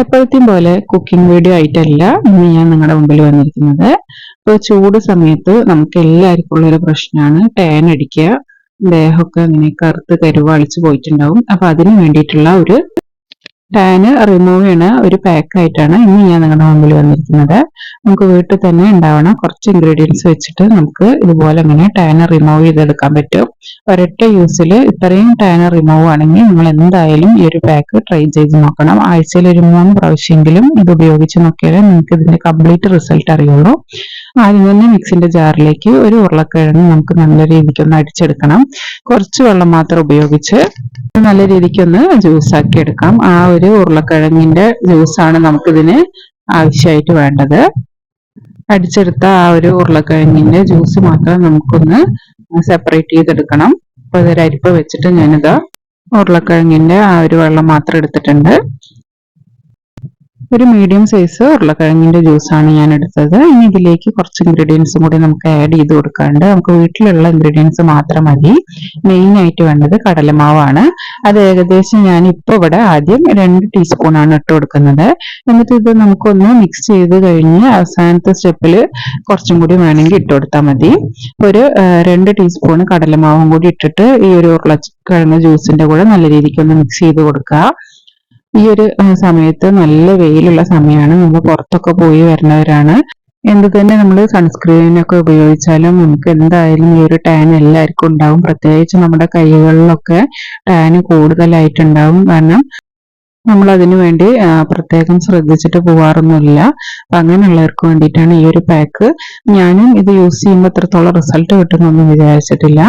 എപ്പോഴത്തെയും പോലെ cooking video ആയിട്ടല്ല ഇന്ന് ഞാൻ നിങ്ങളുടെ മുമ്പിൽ വന്നിരിക്കുന്നത്. ഇപ്പോൾ ചൂട് സമയത്ത് നമുക്ക് എല്ലാവർക്കും ഉള്ളൊരു പ്രശ്നമാണ് ടാൻ അടിക്കുക ദേഹമൊക്കെ ഇങ്ങനെ കറുത്ത് കരുവാളിച്ച് പോയിട്ടുണ്ടാവും. അപ്പം അതിന് വേണ്ടിയിട്ടുള്ള ഒരു ടാന് റിമൂവ് ചെയ്യണ ഒരു പാക്ക് ആയിട്ടാണ് ഇന്ന് ഞാൻ നിങ്ങളുടെ മുമ്പിൽ വന്നിരിക്കുന്നത്. നമുക്ക് വീട്ടിൽ തന്നെ ഉണ്ടാവണ. കുറച്ച് ഇൻഗ്രീഡിയൻസ് വെച്ചിട്ട് നമുക്ക് ഇതുപോലെ ഇങ്ങനെ ടാന് റിമൂവ് ചെയ്തെടുക്കാൻ പറ്റും. ഒരൊറ്റ യൂസിൽ ഇത്രയും ടാന് റിമൂവ് ആണെങ്കിൽ നിങ്ങൾ എന്തായാലും ഈ ഒരു പാക്ക് ട്രൈ ചെയ്ത് നോക്കണം. ആഴ്ചയിൽ ഒരു മൂന്ന് പ്രാവശ്യമെങ്കിലും ഇത് ഉപയോഗിച്ച് നോക്കിയാലേ നിങ്ങൾക്ക് ഇതിന്റെ കംപ്ലീറ്റ് റിസൾട്ട് അറിയുള്ളൂ. ആദ്യം തന്നെ മിക്സിന്റെ ജാറിലേക്ക് ഒരു ഉരുളക്കിഴങ്ങ് നമുക്ക് നല്ല രീതിക്ക് ഒന്ന് അടിച്ചെടുക്കണം. കുറച്ച് വെള്ളം മാത്രം ഉപയോഗിച്ച് നല്ല രീതിക്കൊന്ന് ജ്യൂസ് ആക്കി എടുക്കാം. ആ ഒരു ഉരുളക്കിഴങ്ങിന്റെ ജ്യൂസാണ് നമുക്കിതിന് ആവശ്യമായിട്ട് വേണ്ടത്. അടിച്ചെടുത്ത ആ ഒരു ഉരുളക്കിഴങ്ങിന്റെ ജ്യൂസ് മാത്രം നമുക്കൊന്ന് സെപ്പറേറ്റ് ചെയ്തെടുക്കണം. അപ്പൊ ഇതൊരു അരിപ്പ വെച്ചിട്ട് ഞാനിത് ഉരുളക്കിഴങ്ങിന്റെ ആ ഒരു വെള്ളം മാത്രം എടുത്തിട്ടുണ്ട്. ഒരു മീഡിയം സൈസ് ഉരുളക്കിഴങ്ങിന്റെ ജ്യൂസാണ് ഞാൻ എടുത്തത് ഇനി ഇതിലേക്ക് കുറച്ച് ഇൻഗ്രീഡിയൻസും കൂടി നമുക്ക് ആഡ് ചെയ്ത് കൊടുക്കാണ്ട് നമുക്ക് വീട്ടിലുള്ള ഇൻഗ്രീഡിയൻസ് മാത്രം മതി. മെയിൻ ആയിട്ട് വേണ്ടത് കടലമാവാണ്. അത് ഏകദേശം ഞാൻ ഇപ്പോൾ ഇവിടെ ആദ്യം രണ്ട് ടീസ്പൂണാണ് ഇട്ട് കൊടുക്കുന്നത്. എന്നിട്ട് ഇത് നമുക്കൊന്ന് മിക്സ് ചെയ്ത് കഴിഞ്ഞ് അവസാനത്തെ സ്റ്റെപ്പിൽ കുറച്ചും കൂടി വേണമെങ്കിൽ ഇട്ട് കൊടുത്താൽ മതി. ഒരു രണ്ട് ടീസ്പൂൺ കടലമാവും കൂടി ഇട്ടിട്ട് ഈ ഒരു ഉരുളക്കിഴങ്ങ് ജ്യൂസിന്റെ കൂടെ നല്ല രീതിക്ക് ഒന്ന് മിക്സ് ചെയ്ത് കൊടുക്കുക. ഈ ഒരു സമയത്ത് നല്ല വെയിലുള്ള സമയമാണ്. നമ്മൾ പുറത്തൊക്കെ പോയി വരുന്നവരാണ്. എന്ത് തന്നെ നമ്മൾ സൺസ്ക്രീനൊക്കെ ഉപയോഗിച്ചാലും നമുക്ക് എന്തായാലും ഈ ഒരു ടാൻ എല്ലാവർക്കും ഉണ്ടാവും. പ്രത്യേകിച്ച് നമ്മുടെ കൈകളിലൊക്കെ ടാൻ കൂടുതലായിട്ടുണ്ടാവും. കാരണം നമ്മൾ അതിനു വേണ്ടി പ്രത്യേകം ശ്രദ്ധിച്ചിട്ട് പോവാറൊന്നുമില്ല. അപ്പൊ അങ്ങനെയുള്ളവർക്ക് വേണ്ടിയിട്ടാണ് ഈ ഒരു പാക്ക് ഞാനും ഇത് യൂസ് ചെയ്യുമ്പോൾ എത്രത്തോളം റിസൾട്ട് കിട്ടുന്നൊന്നും വിചാരിച്ചിട്ടില്ല.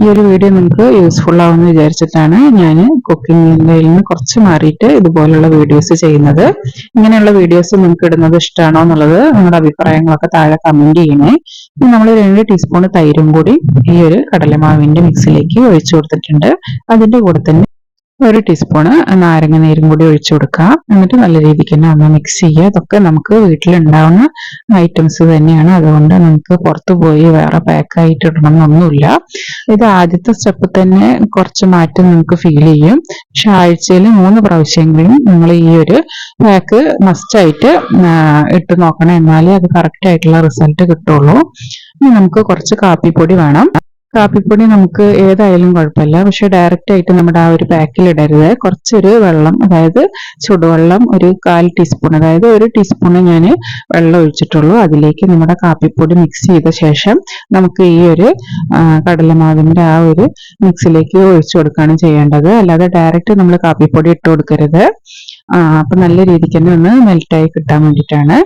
ഈ ഒരു വീഡിയോ നിങ്ങൾക്ക് യൂസ്ഫുൾ ആവുമെന്ന് വിചാരിച്ചിട്ടാണ് ഞാൻ കുക്കിങ്ങിന്റെ നിന്ന് കുറച്ച് മാറിയിട്ട് ഇതുപോലുള്ള വീഡിയോസ് ചെയ്യുന്നത്. ഇങ്ങനെയുള്ള വീഡിയോസ് നിങ്ങൾക്ക് ഇടുന്നത് ഇഷ്ടമാണോ എന്നുള്ളത് നിങ്ങളുടെ അഭിപ്രായങ്ങളൊക്കെ താഴെ കമന്റ് ചെയ്യണേ. ഇനി നമ്മൾ രണ്ട് ടീസ്പൂൺ തൈരും കൂടി ഈ ഒരു കടലമാവിന്റെ മിക്സിലേക്ക് ഒഴിച്ചു കൊടുത്തിട്ടുണ്ട്. അതിന്റെ കൂടെ തന്നെ ഒരു ടീസ്പൂണ് നാരങ്ങ നീരും കൂടി ഒഴിച്ചു കൊടുക്കാം എന്നിട്ട് നല്ല രീതിക്ക് തന്നെ ഒന്ന് മിക്സ് ചെയ്യുക. ഇതൊക്കെ നമുക്ക് വീട്ടിലുണ്ടാവുന്ന ഐറ്റംസ് തന്നെയാണ്. അതുകൊണ്ട് നമുക്ക് പുറത്തു പോയി വേറെ പാക്കായിട്ട് ഇടണം എന്നൊന്നുമില്ല ഇത് ആദ്യത്തെ സ്റ്റെപ്പ് തന്നെ കുറച്ച് മാറ്റം നമുക്ക് ഫീൽ ചെയ്യും. പക്ഷെ ആഴ്ചയിൽ മൂന്ന് പ്രാവശ്യമെങ്കിലും നിങ്ങൾ ഈ ഒരു പാക്ക് മസ്റ്റായിട്ട് ഇട്ട് നോക്കണം. എന്നാലേ അത് കറക്റ്റ് ആയിട്ടുള്ള റിസൾട്ട് കിട്ടുള്ളൂ. നമുക്ക് കുറച്ച് കാപ്പിപ്പൊടി വേണം. കാപ്പിപ്പൊടി നമുക്ക് ഏതായാലും കുഴപ്പമില്ല. പക്ഷെ ഡയറക്റ്റ് ആയിട്ട് നമ്മുടെ ആ ഒരു പാക്കിൽ ഇടരുത്. കുറച്ചൊരു വെള്ളം അതായത് ചുടുവെള്ളം ഒരു കാൽ ടീസ്പൂൺ അതായത് ഒരു ടീസ്പൂൺ ഞാൻ വെള്ളം ഒഴിച്ചിട്ടുള്ളൂ. അതിലേക്ക് നമ്മുടെ കാപ്പിപ്പൊടി മിക്സ് ചെയ്ത ശേഷം നമുക്ക് ഈ ഒരു കടലമാവിന്റെ ആ ഒരു മിക്സിലേക്ക് ഒഴിച്ചു കൊടുക്കുകയാണ് ചെയ്യേണ്ടത്. അല്ലാതെ ഡയറക്റ്റ് നമ്മൾ കാപ്പിപ്പൊടി ഇട്ട് കൊടുക്കരുത്. അപ്പൊ നല്ല രീതിക്ക് തന്നെ ഒന്ന് മെൽറ്റായി കിട്ടാൻ വേണ്ടിയിട്ടാണ്.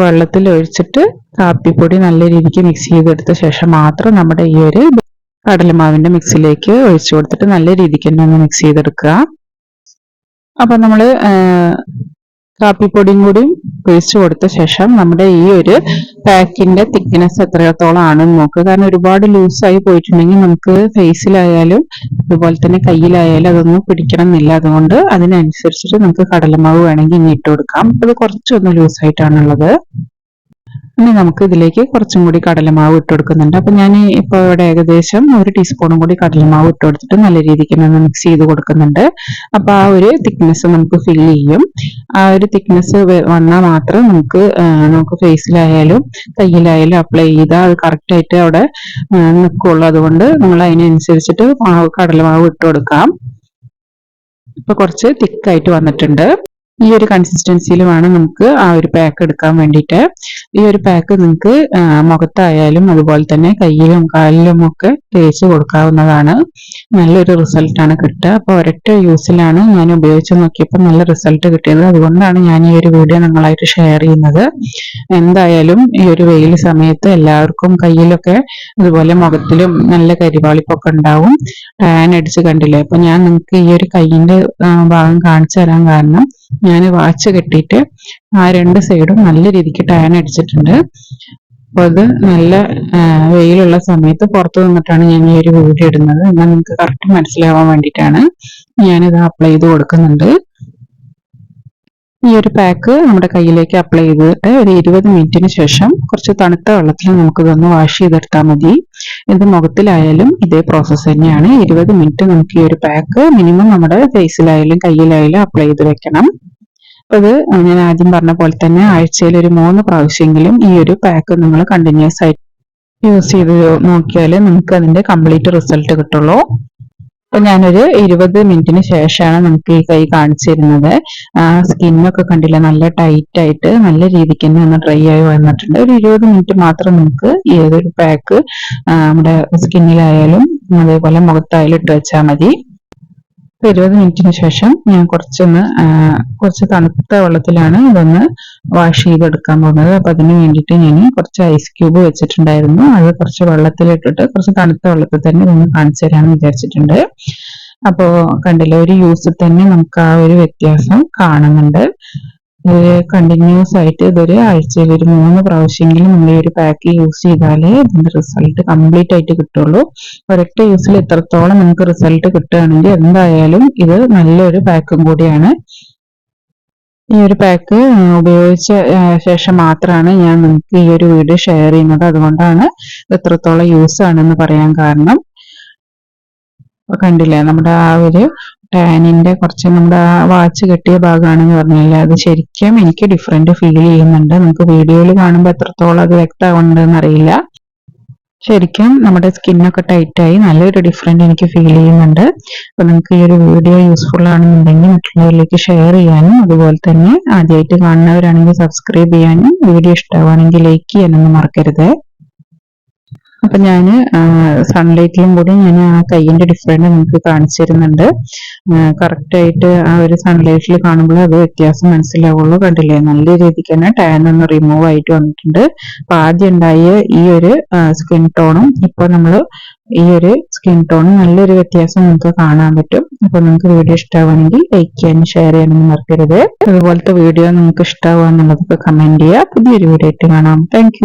വെള്ളത്തിൽ ഒഴിച്ചിട്ട് കാപ്പിപ്പൊടി നല്ല രീതിക്ക് മിക്സ് ചെയ്തെടുത്ത ശേഷം മാത്രം നമ്മുടെ ഈ ഒരു കടലമാവിന്റെ മിക്സിലേക്ക് ഒഴിച്ചു കൊടുത്തിട്ട് നല്ല രീതിക്ക് തന്നെ ഒന്ന് മിക്സ് ചെയ്തെടുക്കുക. അപ്പൊ നമ്മൾ കാപ്പിപ്പൊടിയും കൂടി പേസ്റ്റ് കൊടുത്ത ശേഷം നമ്മുടെ ഈ ഒരു പാക്കിന്റെ തിക്നെസ് എത്രത്തോളം ആണെന്ന് നോക്കുക കാരണം ഒരുപാട് ലൂസായി പോയിട്ടുണ്ടെങ്കിൽ നമുക്ക് ഫേസിലായാലും അതുപോലെ തന്നെ കയ്യിലായാലും അതൊന്നും പിടിക്കണം എന്നില്ല അതുകൊണ്ട് അതിനനുസരിച്ചിട്ട് നമുക്ക് കടലമാവ് വേണമെങ്കിൽ ഇനി ഇട്ട് കൊടുക്കാം. അത് കുറച്ചൊന്ന് ലൂസായിട്ടാണുള്ളത് ഇനി നമുക്ക് ഇതിലേക്ക് കുറച്ചും കൂടി കടലമാവ് ഇട്ട് കൊടുക്കുന്നുണ്ട്. അപ്പൊ ഞാൻ ഇപ്പോൾ ഇവിടെ ഏകദേശം ഒരു ടീസ്പൂണും കൂടി കടലമാവ് ഇട്ട് കൊടുത്തിട്ട് നല്ല രീതിക്ക് തന്നെ മിക്സ് ചെയ്ത് കൊടുക്കുന്നുണ്ട്. അപ്പൊ ആ ഒരു തിക്നെസ് നമുക്ക് ഫിൽ ചെയ്യും. ആ ഒരു തിക്നെസ് വന്നാൽ മാത്രം നമുക്ക് നമുക്ക് ഫേസിലായാലും കയ്യിലായാലും അപ്ലൈ ചെയ്താൽ അത് കറക്റ്റ് ആയിട്ട് അവിടെ നിൽക്കുള്ളൂ അതുകൊണ്ട് നമ്മൾ അതിനനുസരിച്ചിട്ട് കടലമാവ് ഇട്ട് കൊടുക്കാം. ഇപ്പൊ കുറച്ച് തിക്കായിട്ട് വന്നിട്ടുണ്ട്. ഈ ഒരു കൺസിസ്റ്റൻസിയിൽ വേണം നമുക്ക് ആ ഒരു പാക്ക് എടുക്കാൻ വേണ്ടിയിട്ട്. ഈ ഒരു പാക്ക് നിങ്ങൾക്ക് മുഖത്തായാലും അതുപോലെ തന്നെ കയ്യിലും കാലിലും ഒക്കെ തേച്ച് കൊടുക്കാവുന്നതാണ്. നല്ലൊരു റിസൾട്ടാണ് കിട്ടുക. അപ്പോൾ ഒരൊറ്റ യൂസിലാണ് ഞാൻ ഉപയോഗിച്ച് നോക്കിയപ്പോൾ നല്ല റിസൾട്ട് കിട്ടിയത്. അതുകൊണ്ടാണ് ഞാൻ ഈ ഒരു വീഡിയോ നിങ്ങളായിട്ട് ഷെയർ ചെയ്യുന്നത്. എന്തായാലും ഈ ഒരു വെയിൽ സമയത്ത് എല്ലാവർക്കും കയ്യിലൊക്കെ അതുപോലെ മുഖത്തിലും നല്ല കരിവാളിപ്പൊക്കെ ഉണ്ടാവും. ടാൻ അടിച്ച് കണ്ടില്ലേ? അപ്പൊ ഞാൻ നിങ്ങൾക്ക് ഈ ഒരു കയ്യിന്റെ ഭാഗം കാണിച്ചു തരാൻ കാരണം ഞാൻ വാച്ച് കെട്ടിയിട്ട് ആ രണ്ട് സൈഡും നല്ല രീതിക്ക് ടാൻ അടിച്ചിട്ടുണ്ട്. അപ്പോൾ അത് നല്ല വെയിലുള്ള സമയത്ത് പുറത്തു നിന്നിട്ടാണ് ഞാൻ ഈ ഒരു വീഡിയോ ഇടുന്നത്. എന്നാൽ നിങ്ങൾക്ക് കറക്റ്റ് മനസ്സിലാവാൻ വേണ്ടിയിട്ടാണ് ഞാനിത് അപ്ലൈ ചെയ്ത് കൊടുക്കുന്നുണ്ട്. ഈ ഒരു പാക്ക് നമ്മുടെ കയ്യിലേക്ക് അപ്ലൈ ചെയ്തിട്ട് ഒരു ഇരുപത് മിനിറ്റിന് ശേഷം കുറച്ച് തണുത്ത വെള്ളത്തിൽ നമുക്കിതൊന്ന് വാഷ് ചെയ്തെടുത്താൽ മതി. ഇത് മുഖത്തിലായാലും ഇതേ പ്രോസസ്സ് തന്നെയാണ്. ഇരുപത് മിനിറ്റ് നമുക്ക് ഈ ഒരു പാക്ക് മിനിമം നമ്മുടെ ഫേസിലായാലും കയ്യിലായാലും അപ്ലൈ ചെയ്ത് വെക്കണം. അത് ഞാൻ ആദ്യം പറഞ്ഞ പോലെ തന്നെ ആഴ്ചയിൽ ഒരു മൂന്ന് പ്രാവശ്യമെങ്കിലും ഈ ഒരു പാക്ക് നിങ്ങൾ കണ്ടിന്യൂസ് ആയിട്ട് യൂസ് ചെയ്ത് നോക്കിയാൽ നമുക്ക് അതിന്റെ കംപ്ലീറ്റ് റിസൾട്ട് കിട്ടുള്ളൂ. അപ്പൊ ഞാനൊരു ഇരുപത് മിനിറ്റിന് ശേഷമാണ് നമുക്ക് ഈ കൈ കാണിച്ചു തരുന്നത്. സ്കിന്നൊക്കെ കണ്ടില്ല നല്ല ടൈറ്റ് ആയിട്ട് നല്ല രീതിക്ക് തന്നെ ഒന്ന് ഡ്രൈ ആയി വന്നിട്ടുണ്ട്. ഒരു ഇരുപത് മിനിറ്റ് മാത്രം നമുക്ക് ഏതൊരു പാക്ക് നമ്മുടെ സ്കിന്നിലായാലും അതേപോലെ മുഖത്തായാലും ഇട്ട് വെച്ചാൽ മതി. ഇരുപത് മിനിറ്റിന് ശേഷം ഞാൻ കുറച്ചൊന്ന് കുറച്ച് തണുത്ത വെള്ളത്തിലാണ് ഇതൊന്ന് വാഷ് ചെയ്തെടുക്കാൻ പോകുന്നത്. അപ്പൊ അതിന് വേണ്ടിയിട്ട് ഞാൻ കുറച്ച് ഐസ് ക്യൂബ് വെച്ചിട്ടുണ്ടായിരുന്നു. അത് കുറച്ച് വെള്ളത്തിലിട്ടിട്ട് കുറച്ച് തണുത്ത വെള്ളത്തിൽ തന്നെ ഇതൊന്ന് കാണിച്ചു തരാമെന്ന് വിചാരിച്ചിട്ടുണ്ട്. അപ്പോ കണ്ടില്ല ഒരു യൂസിൽ തന്നെ നമുക്ക് ആ ഒരു വ്യത്യാസം കാണുന്നുണ്ട്. കണ്ടിന്യൂസ് ആയിട്ട് ഇതൊരു ആഴ്ചയിൽ ഒരു മൂന്ന് പ്രാവശ്യമെങ്കിലും നമ്മൾ ഈ ഒരു പാക്ക് യൂസ് ചെയ്താലേ ഇതിന്റെ റിസൾട്ട് കംപ്ലീറ്റ് ആയിട്ട് കിട്ടുള്ളൂ. ഒരൊറ്റ യൂസിൽ എത്രത്തോളം നമുക്ക് റിസൾട്ട് കിട്ടുകയാണെങ്കിൽ എന്തായാലും ഇത് നല്ലൊരു പാക്കും കൂടിയാണ്. ഈ ഒരു പാക്ക് ഉപയോഗിച്ച ശേഷം മാത്രമാണ് ഞാൻ നിങ്ങൾക്ക് ഈ ഒരു വീഡിയോ ഷെയർ ചെയ്യുന്നത്. അതുകൊണ്ടാണ് എത്രത്തോളം യൂസ് ആണെന്ന് പറയാൻ കാരണം. കണ്ടില്ലേ? നമ്മുടെ ആ ഒരു ടാനിന്റെ കുറച്ച് നമ്മുടെ ആ വാച്ച് കെട്ടിയ ഭാഗമാണെന്ന് പറഞ്ഞില്ല? അത് ശരിക്കും എനിക്ക് ഡിഫറെന്റ് ഫീൽ ചെയ്യുന്നുണ്ട്. നമുക്ക് വീഡിയോയിൽ കാണുമ്പോൾ എത്രത്തോളം അത് വ്യക്തമാകുന്നുണ്ടെന്ന് അറിയില്ല. ശരിക്കും നമ്മുടെ സ്കിന്നൊക്കെ ടൈറ്റായി നല്ലൊരു ഡിഫറെന്റ് എനിക്ക് ഫീൽ ചെയ്യുന്നുണ്ട്. അപ്പൊ നിങ്ങൾക്ക് ഈ ഒരു വീഡിയോ യൂസ്ഫുൾ ആണെന്നുണ്ടെങ്കിൽ മറ്റുള്ളവരിലേക്ക് ഷെയർ ചെയ്യാനും അതുപോലെ തന്നെ ആദ്യമായിട്ട് കാണുന്നവരാണെങ്കിൽ സബ്സ്ക്രൈബ് ചെയ്യാനും വീഡിയോ ഇഷ്ടമാണെങ്കിൽ ലൈക്ക് ചെയ്യാനൊന്നും മറക്കരുത്. അപ്പൊ ഞാൻ സൺലൈറ്റിലും കൂടി ഞാൻ ആ കയ്യിന്റെ ഡിഫറന്റ് നിങ്ങൾക്ക് കാണിച്ചു തരുന്നുണ്ട്. കറക്റ്റ് ആയിട്ട് ആ ഒരു സൺലൈറ്റിൽ കാണുമ്പോൾ അത് വ്യത്യാസം മനസ്സിലാവുള്ളൂ. കണ്ടില്ലേ? നല്ല രീതിക്ക് തന്നെ ടാൻ ഒന്ന് റിമൂവ് ആയിട്ട് വന്നിട്ടുണ്ട്. അപ്പൊ ആദ്യം ഉണ്ടായ ഈ ഒരു സ്കിൻ ടോണും ഇപ്പൊ നമ്മൾ ഈ ഒരു സ്കിൻ ടോണും നല്ലൊരു വ്യത്യാസം നിങ്ങൾക്ക് കാണാൻ പറ്റും. അപ്പൊ നിങ്ങൾക്ക് വീഡിയോ ഇഷ്ടമാവുകയാണെങ്കിൽ ലൈക്ക് ചെയ്യാനും ഷെയർ ചെയ്യാനും മറക്കരുത്. അതുപോലത്തെ വീഡിയോ നിങ്ങൾക്ക് ഇഷ്ടമാവുക എന്നുള്ളതൊക്കെ കമന്റ് ചെയ്യുക. പുതിയൊരു വീഡിയോ ആയിട്ട് കാണാം. താങ്ക്